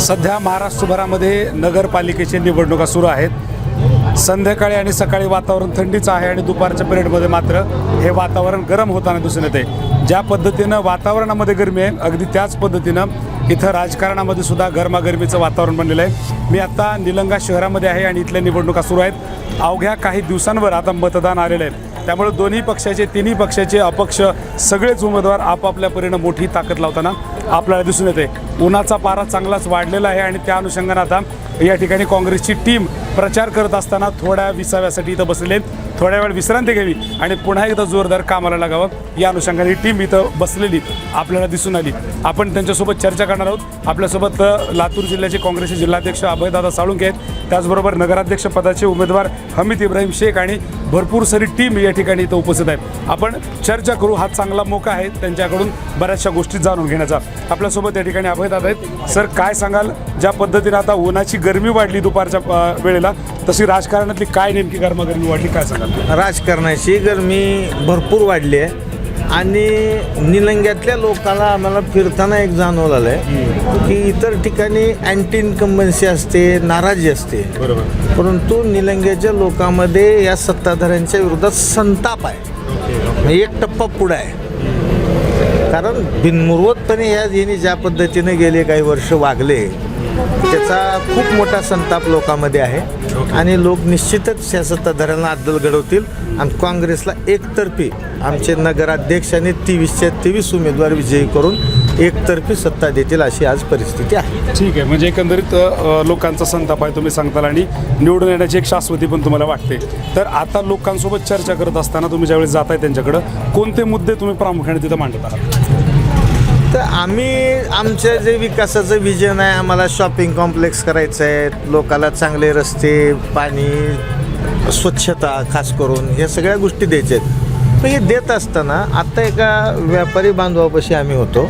सध्या महाराष्ट्रभरामध्ये नगरपालिकेच्या निवडणुका सुरू आहेत. संध्याकाळी आणि सकाळी वातावरण थंडीचं आहे आणि दुपारच्या पिरियडमध्ये मात्र हे वातावरण गरम होताना दिसून येते. ज्या पद्धतीनं वातावरणामध्ये गरमी आहे अगदी त्याच पद्धतीनं इथं राजकारणामध्ये सुद्धा गरमागरमीचं वातावरण बनलेलं आहे. मी आता निलंगा शहरामध्ये आहे आणि इथल्या निवडणुका सुरू आहेत. अवघ्या काही दिवसांवर आता मतदान आलेलं आहे. त्यामुळे दोन्ही पक्षाचे तिन्ही पक्षाचे अपक्ष सगळेच उमेदवार आपापल्या परीनं मोठी ताकद लावताना आपल्याला दिसून येते. उन्हाचा पारा चांगलाच वाढलेला आहे आणि त्या अनुषंगानं आता या ठिकाणी काँग्रेसची टीम प्रचार करत असताना थोड्या विसाव्यासाठी इथं बसलेले आहेत. थोड्या वेळ विश्रांती घ्यावी आणि पुन्हा एकदा जोरदार कामाला लागावं. या अनुषंगाने ही टीम इथं बसलेली आपल्याला दिसून आली. आपण त्यांच्यासोबत चर्चा करणार आहोत. आपल्यासोबत लातूर जिल्ह्याचे काँग्रेसचे जिल्हाध्यक्ष अभयदादा साळुंके आहेत. त्याचबरोबर नगराध्यक्ष पदाचे उमेदवार हमीद इब्राहिम शेख आणि भरपूर सारी टीम या ठिकाणी इथं उपस्थित आहे आपण चर्चा करू. हा चांगला मोका आहे त्यांच्याकडून बऱ्याचशा गोष्टी जाणून घेण्याचा. आपल्यासोबत या ठिकाणी अभयदादा आहेत. सर काय सांगाल? ज्या पद्धतीने आता उन्हाची गरमी वाढली दुपारच्या वेळेला तशी राजकारणातली काय नेमकी गरमागरमी वाढली काय सांगाल? राजकारणाची गरमी भरपूर वाढली आहे. आणि निलंग्यातल्या लोकांना आम्हाला फिरताना एक जाणवलं आहे की इतर ठिकाणी अँटी इन्कम्बन्सी असते नाराजी असते. बरोबर. परंतु निलंग्याच्या लोकांमध्ये या सत्ताधाऱ्यांच्या विरोधात संताप आहे. म्हणजे एक टप्पा पुढं आहे. कारण बिनमुरवतपणे या यांनी ज्या पद्धतीने गेले काही वर्ष वागले त्याचा खूप मोठा संताप लोकांमध्ये आहे. आणि लोक निश्चितच या सत्ताधाऱ्यांना अद्दल घडवतील. आणि काँग्रेसला एकतर्फी आमचे नगराध्यक्ष आणि तेवीसच्या तेवीस उमेदवार विजयी करून एकतर्फी सत्ता देतील अशी आज परिस्थिती आहे. ठीक आहे. म्हणजे एकंदरीत लोकांचा संताप आहे तुम्ही सांगताल आणि निवडून येण्याची एक शाश्वती पण तुम्हाला वाटते. तर आता लोकांसोबत चर्चा करत असताना तुम्ही ज्यावेळेस जाताय त्यांच्याकडं कोणते मुद्दे तुम्ही प्रामुख्याने तिथं मांडत आहात? तर आम्ही आमचं जे विकासाचं विजन आहे आम्हाला शॉपिंग कॉम्प्लेक्स करायचं आहे लोकाला चांगले रस्ते पाणी स्वच्छता खास करून ह्या सगळ्या गोष्टी द्यायच्या आहेत. पण हे देत असताना आत्ता एका व्यापारी बांधवापाशी आम्ही होतो.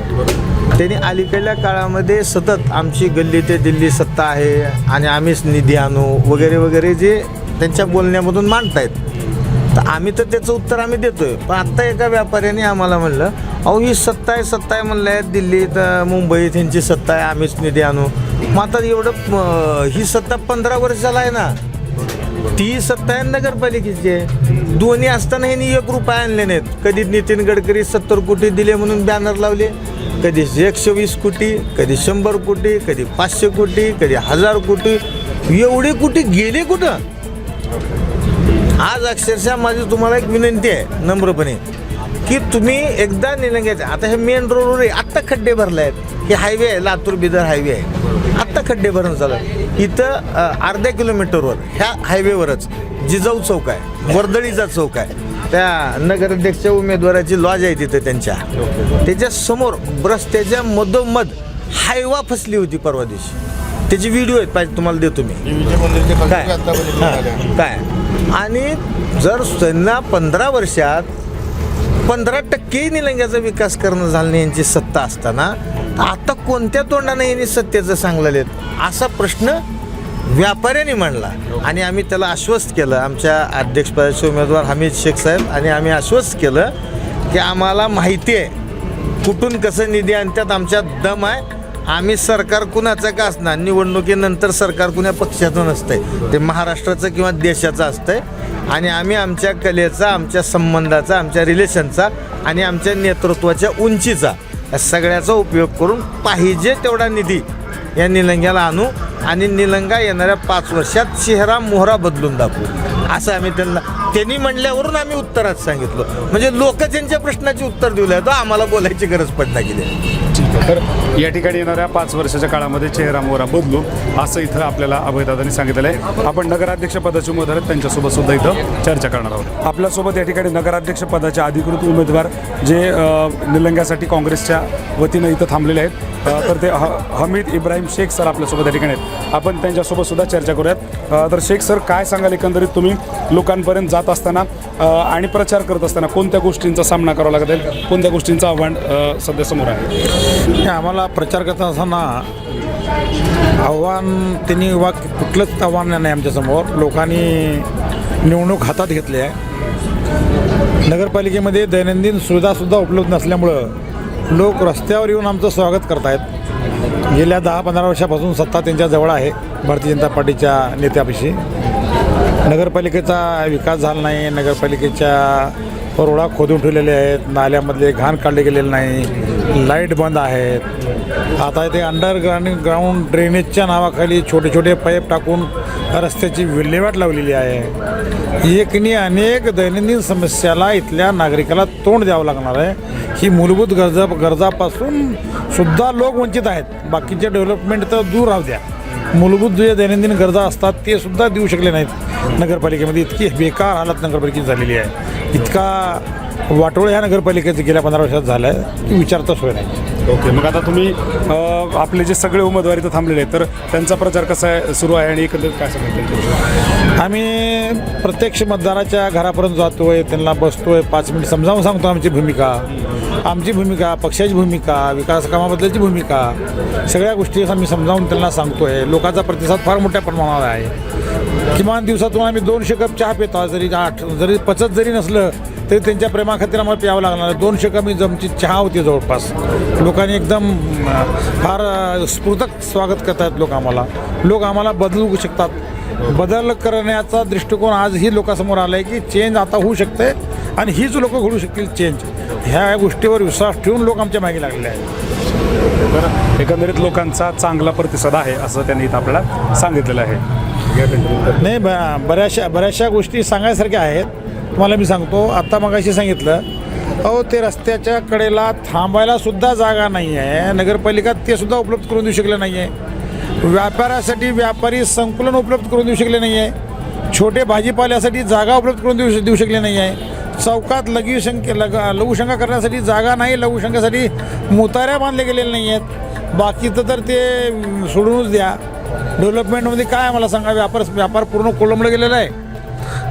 त्यांनी अलीकडल्या काळामध्ये सतत आमची गल्ली ते दिल्ली सत्ता आहे आणि आम्हीच निधी आणू वगैरे वगैरे जे त्यांच्या बोलण्यामधून मांडतायत. तर आम्ही तर त्याचं उत्तर आम्ही देतोय. पण आत्ता एका व्यापाऱ्याने आम्हाला म्हणलं अहो ही सत्ता आहे सत्ता आहे म्हणलं आहे दिल्लीत मुंबईत ह्यांची सत्ता आहे आम्हीच निधी आणू. मग आता एवढं ही सत्ता पंधरा वर्षाला आहे ना. ती सत्ता आहे नगरपालिकेची. आहे दोन्ही असताना ह्यांनी एक रुपये आणले नाहीत. कधी नितीन गडकरी सत्तर कोटी दिले म्हणून बॅनर लावले. कधी एकशे वीस कोटी कधी शंभर कोटी कधी पाचशे कोटी कधी हजार कोटी. एवढे कोटी गेले कुठं? आज अक्षरशः माझी तुम्हाला एक विनंती आहे नम्रपणे की तुम्ही एकदा निलंग्याचे आता हे मेन रोडवर आहे. आत्ता खड्डे भरले आहेत हे हायवे आहे लातूर बिदर हायवे आहे. आत्ता खड्डे भरणं चालू आहे इथं अर्ध्या किलोमीटरवर ह्या हायवेवरच जिजाऊ चौक आहे. वर्दळीचा चौक आहे. त्या नगराध्यक्ष उमेदवाराची लॉज आहे तिथं त्यांच्या. त्याच्यासमोर रस्त्याच्या मधोमध हायवा फसली होती परवा दिवशी. त्याची व्हिडिओ आहेत पाहिजे तुम्हाला देतो मी. काय? काय? आणि जर त्यांना पंधरा वर्षात पंधरा टक्के निलंग्याचा विकास करणं झालं नाही यांची सत्ता असताना तर आता कोणत्या तोंडाने यांनी सत्तेचं सांगलेले असा प्रश्न व्यापाऱ्यांनी मांडला. आणि आम्ही त्याला आश्वस्त केलं. आमच्या अध्यक्षपदाचे उमेदवार हमीद शेख साहेब आणि आम्ही आश्वस्त केलं की आम्हाला माहिती आहे कुठून कसं निधी आणतात आमच्यात दम आहे. आम्ही सरकार कुणाचं का असणार? निवडणुकीनंतर सरकार कुण्या पक्षाचं नसतंय. ते महाराष्ट्राचं किंवा देशाचं असतंय. आणि आम्ही आमच्या कलेचा आमच्या संबंधाचा आमच्या रिलेशनचा आणि आमच्या नेतृत्वाच्या उंचीचा या सगळ्याचा उपयोग करून पाहिजे तेवढा निधी या निलंग्याला आणू आणि निलंगा येणाऱ्या पाच वर्षात चेहरा मोहरा बदलून दाखवू. असं आम्ही त्यांना त्यांनी म्हणल्यावरून आम्ही उत्तरात सांगितलं. म्हणजे लोक त्यांच्या प्रश्नाची उत्तर दिलं तर आम्हाला बोलायची गरज पडणार गेली तर या ठिकाणी येणाऱ्या पाच वर्षाच्या काळामध्ये चेहरा मोहरा बदलू असं इथं आपल्याला अभयदादांनी सांगितलेलं आहे. आपण नगराध्यक्ष पदाचे उमेदवार आहेत त्यांच्यासोबत सुद्धा इथं चर्चा करणार आहोत. आपल्यासोबत या ठिकाणी नगराध्यक्ष पदाचे अधिकृत उमेदवार जे निलंग्यासाठी काँग्रेसच्या वतीनं इथं थांबलेले आहेत. तर ते ह हमीद इब्राहिम शेख सर आपल्यासोबत या ठिकाणी आहेत. आपण त्यांच्यासोबत सुद्धा चर्चा करूयात. तर शेख सर काय सांगाल एकंदरीत तुम्ही? लोकांपर्यंत जात असताना आणि प्रचार करत असताना कोणत्या गोष्टींचा सामना करावा लागेल कोणत्या गोष्टींचं आव्हान सध्या समोर आहे? हे आम्हाला प्रचार करत असताना आव्हान त्यांनी वा कुठलंच आव्हान नाही आमच्यासमोर लोकांनी निवडणूक हातात घेतली आहे. नगरपालिकेमध्ये दैनंदिन सुविधासुद्धा उपलब्ध नसल्यामुळं लोक रस्त्यावर येऊन आमचं स्वागत करत आहेत गेल्या दहा पंधरा वर्षापासून सत्ता त्यांच्याजवळ आहे भारतीय जनता पार्टीच्या नेत्यापाशी. नगरपालिकेचा विकास झाला नाही नगरपालिकेच्या रोडा खोदून ठेवलेले आहेत नाल्यामधले घाण काढले गेलेले नाही. लाइट बंद आहेत. आता ते अंडरग्राउंड ग्राउंड ड्रेनेजच्या नावाखाली छोटे छोटे पाईप टाकून रस्त्याची विल्हेवाट लावलेली आहे. एकनी अनेक दैनंदिन समस्याला इथल्या नागरिकाला तोंड द्यावं लागणार आहे. ही मूलभूत गरजा गरजापासून सुद्धा लोक वंचित आहेत. बाकीचे डेव्हलपमेंट तर दूर राहू द्या. मूलभूत जे दैनंदिन गरजा असतात ते सुद्धा देऊ शकले नाहीत. नगरपालिकेमध्ये इतकी बेकार हालत नगरपालिकेची झालेली आहे. इतका वाटोळ ह्या नगरपालिकेचं गेल्या पंधरा वर्षात झालं आहे की विचारता सोय नाही. ओके मग आता तुम्ही अ, आपले जे सगळे उमेदवार इथं थांबलेले आहेत तर त्यांचा प्रचार कसा आहे सुरू आहे आणि एकंदरीत काय सांगायचं आम्ही प्रत्यक्ष मतदाराच्या घरापर्यंत जातोय त्यांना बसतोय पाच मिनिट समजावून सांगतो आमची भूमिका. आमची भूमिका पक्षाची भूमिका विकास कामाबद्दलची भूमिका सगळ्या गोष्टी आम्ही समजावून त्यांना सांगतोय. लोकांचा प्रतिसाद फार मोठ्या प्रमाणावर आहे. किमान दिवसातून आम्ही दोनशे कप चहा पितो. जरी आठ जरी पचत जरी नसलं तरी त्यांच्या प्रेमाखातीर आम्हाला प्यावं लागणार. दोनशे कप जमची चहा होती जवळपास. लोकांनी एकदम फार स्फूर्तक स्वागत करतात लोक आम्हाला. लोक आम्हाला बदलू शकतात. बदल करण्याचा दृष्टिकोन आजही लोकांसमोर आला आहे की चेंज आता होऊ शकते आणि हीच लोक घडू शकतील चेंज ह्या गोष्टीवर विश्वास ठेवून लोक आमच्या मागे लागले आहेत. एकंदरीत लोकांचा चांगला प्रतिसाद आहे असं त्यांनी इथं आपल्याला सांगितलेलं आहे. नाही ब बऱ्याचशा बऱ्याचशा गोष्टी सांगायसारख्या आहेत. तुम्हाला मी सांगतो आत्ता मगाशी सांगितलं अहो ते रस्त्याच्या कडेला थांबायला सुद्धा जागा नाही आहे नगरपालिका ते सुद्धा उपलब्ध करून देऊ शकले नाही आहे व्यापारासाठी व्यापारी संकुलन उपलब्ध करून देऊ शकले नाही आहे छोटे भाजीपाल्यासाठी जागा उपलब्ध करून देऊ देऊ शकले नाही आहे चौकात लघुशंक लग लघुशंका करण्यासाठी जागा नाही लघुशंकासाठी मुताऱ्या बांधले गेलेल्या नाही आहेत बाकीचं तर ते सोडूनच द्या. डेव्हलपमेंटमध्ये काय आम्हाला सांगा व्यापार व्यापार पूर्ण कोलंबलं गेलेला आहे.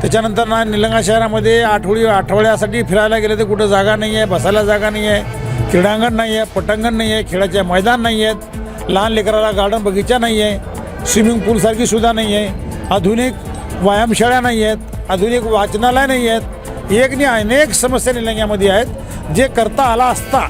त्याच्यानंतर ना निलंगा शहरामध्ये आठवडी आठवड्यासाठी फिरायला गेले तर कुठं जागा नाही आहे बसायला जागा नाही आहे क्रीडांगण नाही आहे पटांगण नाही आहे खेळाचे मैदान नाही आहेत लहान लेकराला गार्डन बगीचा नाही आहे स्विमिंग पूलसारखी सुद्धा नाही आहे आधुनिक व्यायामशाळा नाही आहेत आधुनिक वाचनालय नाही आहेत एक नाही अनेक समस्या निलंग्यामध्ये आहेत. जे करता आला असता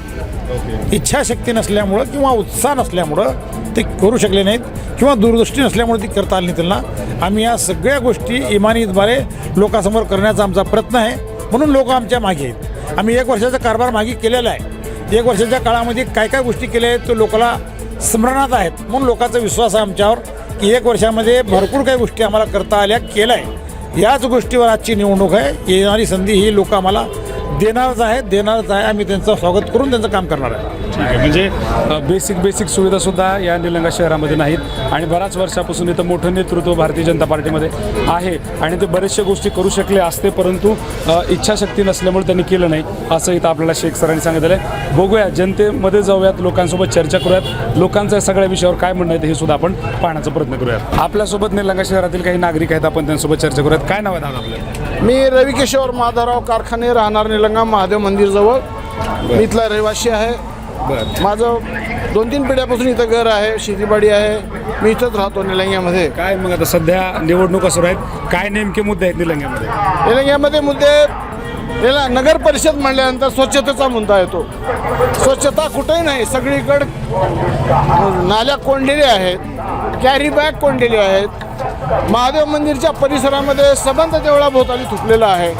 इच्छाशक्ती नसल्यामुळं किंवा उत्साह नसल्यामुळं ते करू शकले नाहीत किंवा दूरदृष्टी नसल्यामुळे ती करता आली नाही त्यांना. आम्ही या सगळ्या गोष्टी इमानीद्वारे लोकांसमोर करण्याचा आमचा प्रयत्न आहे. म्हणून लोक आमच्या मागे आहेत. आम्ही एक वर्षाचा कारभार मागे केलेला आहे. एक वर्षाच्या काळामध्ये काय काय गोष्टी केल्या आहेत तो लोकाला स्मरणात आहेत. म्हणून लोकांचा विश्वास आहे आमच्यावर की एक वर्षामध्ये भरपूर काही गोष्टी आम्हाला करता आल्या केल्या आहे याच गोष्टीवर आजची निवडणूक आहे. येणारी संधी ही लोक आम्हाला देणारच आहे देणारच आहे. आम्ही त्यांचं स्वागत करून त्यांचं काम करणार आहे. ठीक आहे. म्हणजे बेसिक बेसिक सुविधा सुद्धा या निलंगा शहरामध्ये नाहीत. आणि बऱ्याच वर्षापासून इथं मोठं नेतृत्व भारतीय जनता पार्टीमध्ये आहे. आणि ते बरेचशा गोष्टी करू शकले असते परंतु इच्छाशक्ती नसल्यामुळे त्यांनी केलं नाही. असं इथं आपल्याला शेख सरांनी सांगितलं आहे. बघूया जनतेमध्ये जाऊयात लोकांसोबत चर्चा करूयात. लोकांचं सगळ्या विषयावर काय म्हणणं आहे हे सुद्धा आपण पाहण्याचा प्रयत्न करूयात. आपल्यासोबत निलंगा शहरातील काही नागरिक आहेत आपण त्यांच्यासोबत चर्चा करूयात. काय नाव आहे दादा मी रविकिशोर माधवराव कारखाने राहणार निलंगा महादेव मंदिरजवळ. मी इथला रहिवासी आहे. बरं. माझं दोन तीन पिढ्यापासून इथं घर आहे शेतीबाडी आहे. मी इथंच राहतो निलंग्यामध्ये. काय मग आता सध्या निवडणुका सुरू आहेत? काय नेमके मुद्दे आहेत निलंग्यामध्ये? निलंग्यामध्ये मुद्दे याला नगर परिषद म्हणल्यानंतर स्वच्छतेचा मुद्दा येतो. स्वच्छता कुठेही नाही सगळीकडे नाल्या कोंडलेल्या आहेत कॅरी बॅग कोंडलेल्या आहेत. महादेव मंदिरच्या परिसरामध्ये सबंध देवळा भोवताली थुकलेला आहे.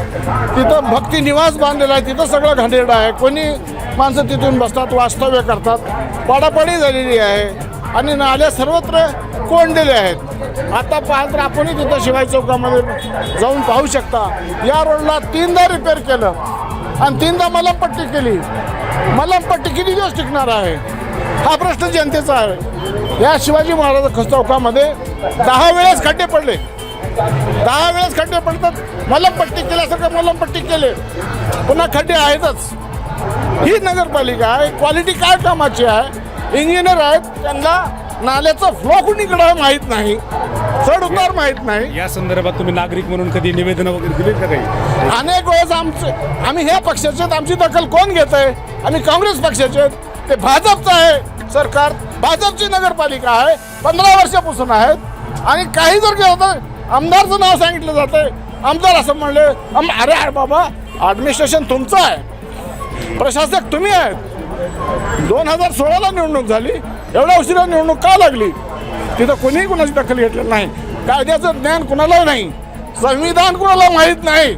तिथं भक्ती निवास बांधलेला आहे तिथं सगळं घाणेरडं आहे. कोणी माणसं तिथून बसतात वास्तव्य करतात. पाडापाडी झालेली आहे. आणि नाल्या सर्वत्र कोंडलेल्या आहेत? आता पाहाल तर आपणही तिथं शिवाय चौकामध्ये जाऊन पाहू शकता. या रोडला तीनदा रिपेअर केलं आणि तीनदा मलमपट्टी केली. मलमपट्टी किती दिवस टिकणार आहे? हा प्रश्न जनतेचा आहे. या शिवाजी महाराज चौकामध्ये दहा वेळेस खड्डे पडले. दहा वेळेस खड्डे पडतात. मलमपट्टी केल्यासारखं मलमपट्टी केले. पुन्हा खड्डे आहेतच. ही नगरपालिका आहे. क्वालिटी काय कामाची आहे? इंजिनियर आहेत. त्यांना नाल्याचा फ्लो कुणीकडं माहीत नाही. चढ उतार माहीत नाही. या संदर्भात तुम्ही नागरिक म्हणून कधी निवेदन वगैरे दिलीत का काही? अनेक वेळेस आमचे आम्ही ह्या पक्षाचे आहेत, आमची दखल कोण घेत आहे? आम्ही काँग्रेस पक्षाचे आहेत. ते भाजपचं आहे. सरकार भाजपची नगरपालिका आहे. पंधरा वर्षापासून आहेत. आणि काही जर केलं तर आमदारचं नाव सांगितलं जातंय. आमदार असं म्हणले आम- अरे अरे बाबा ॲडमिनिस्ट्रेशन तुमचं आहे. प्रशासक तुम्ही आहेत. दोन हजार सोळाला निवडणूक झाली. एवढ्या उशिरा निवडणूक का लागली? तिथं कोणीही कुणाची दखल घेतलेली नाही. कायद्याचं ज्ञान कुणाला नाही. संविधान कुणाला माहीत नाही.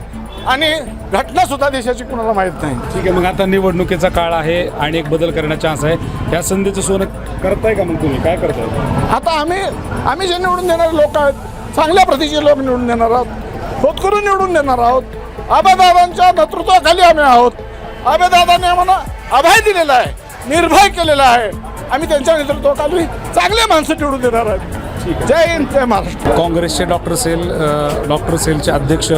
आणि घटना सुद्धा देशाची कुणाला माहीत नाही. ठीक आहे मग आता निवडणुकीचा काळ आहे आणि एक बदल करण्याचा चान्स आहे. या संधीचं सोनं करताय का मग तुम्ही? काय करताय? आता आम्ही आम्ही जे निवडून देणारे लोक आहेत चांगल्या प्रतीचे लोक निवडून देणार आहोत. होतकरून निवडून देणार आहोत. आबादादांच्या नेतृत्वाखाली आम्ही आहोत. आबादादांनी आम्हाला अभय दिलेला आहे निर्भय केलेला आहे. आम्ही त्यांच्या नेतृत्वाखाली चांगले माणसं निवडून देणार आहेत. जय हिंद जय महाराष्ट्र. काँग्रेसचे डॉक्टर सेल डॉक्टर सेलचे अध्यक्ष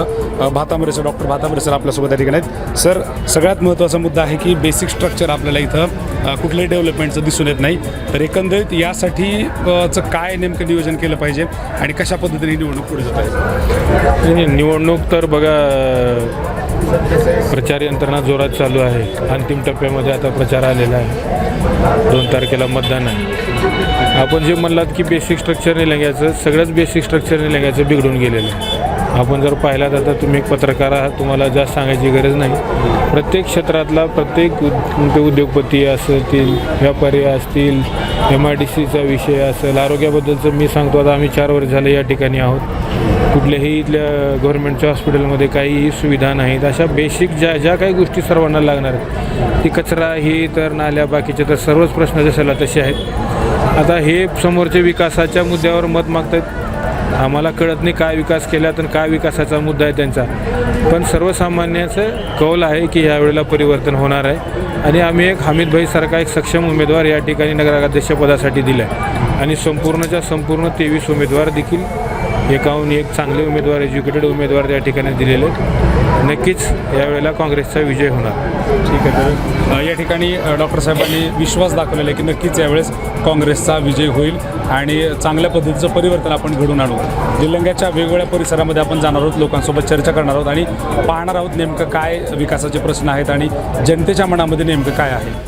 भातांबरे डॉक्टर भातांबरे सर आपल्यासोबत या ठिकाणी आहेत. सर सगळ्यात महत्त्वाचा मुद्दा आहे की बेसिक स्ट्रक्चर आपल्याला इथं कुठल्याही डेव्हलपमेंटचं दिसून येत नाही. तर एकंदरीत यासाठी अ, चं काय नेमकं नियोजन केलं पाहिजे आणि कशा पद्धतीने ही निवडणूक पुढे जात आहे? निवडणूक तर बघा प्रचार यंत्रणा जोरात चालू आहे. अंतिम टप्प्यामध्ये आता प्रचार आलेला आहे. दोन तारखेला मतदान आहे. आपण जे म्हणलात की बेसिक स्ट्रक्चर नाही सगळंच बेसिक स्ट्रक्चर नाही बिघडून गेलेलं आहे. आपण जर पाहिला तर तुम्ही एक पत्रकार आहात तुम्हाला जास्त सांगायची गरज नाही. प्रत्येक क्षेत्रातला प्रत्येक उद- म्हणजे उद्योगपती असतील व्यापारी असतील एम आय डी सीचा विषय असेल आरोग्याबद्दलचं मी सांगतो आता आम्ही चार वर्ष झाले या ठिकाणी आहोत. कुठल्याही इथल्या गव्हर्नमेंटच्या हॉस्पिटलमध्ये काहीही सुविधा नाहीत. अशा बेसिक ज्या ज्या काही गोष्टी सर्वांना लागणार आहेत ती कचरा ही तर नाल्या बाकीचे तर सर्वच प्रश्न जशाला तसे आहेत. आता हे समोरच्या विकासाच्या मुद्द्यावर मत मागतात आम्हाला कळत नाही काय विकास केला तर काय विकासाचा मुद्दा आहे त्यांचा. पण सर्वसामान्याचं कौल आहे की यावेळेला परिवर्तन होणार आहे. आणि आम्ही एक हमीद भाईसारखा एक सक्षम उमेदवार या ठिकाणी नगराध्यक्षपदासाठी दिला आहे आणि संपूर्णच्या संपूर्ण तेवीस उमेदवार देखील एकाहून एक चांगले उमेदवार एज्युकेटेड उमेदवार त्या ठिकाणी दिलेले आहेत. नक्कीच यावेळेला काँग्रेसचा विजय होणार. ठीक आहे तर या ठिकाणी डॉक्टर साहेबांनी विश्वास दाखवलेला आहे की नक्कीच यावेळेस काँग्रेसचा विजय होईल आणि चांगल्या पद्धतीचं परिवर्तन आपण घडून आणू. निलंग्याच्या वेगवेगळ्या परिसरामध्ये आपण जाणार आहोत लोकांसोबत चर्चा करणार आहोत आणि पाहणार आहोत नेमकं काय विकासाचे प्रश्न आहेत आणि जनतेच्या मनामध्ये नेमकं काय आहे.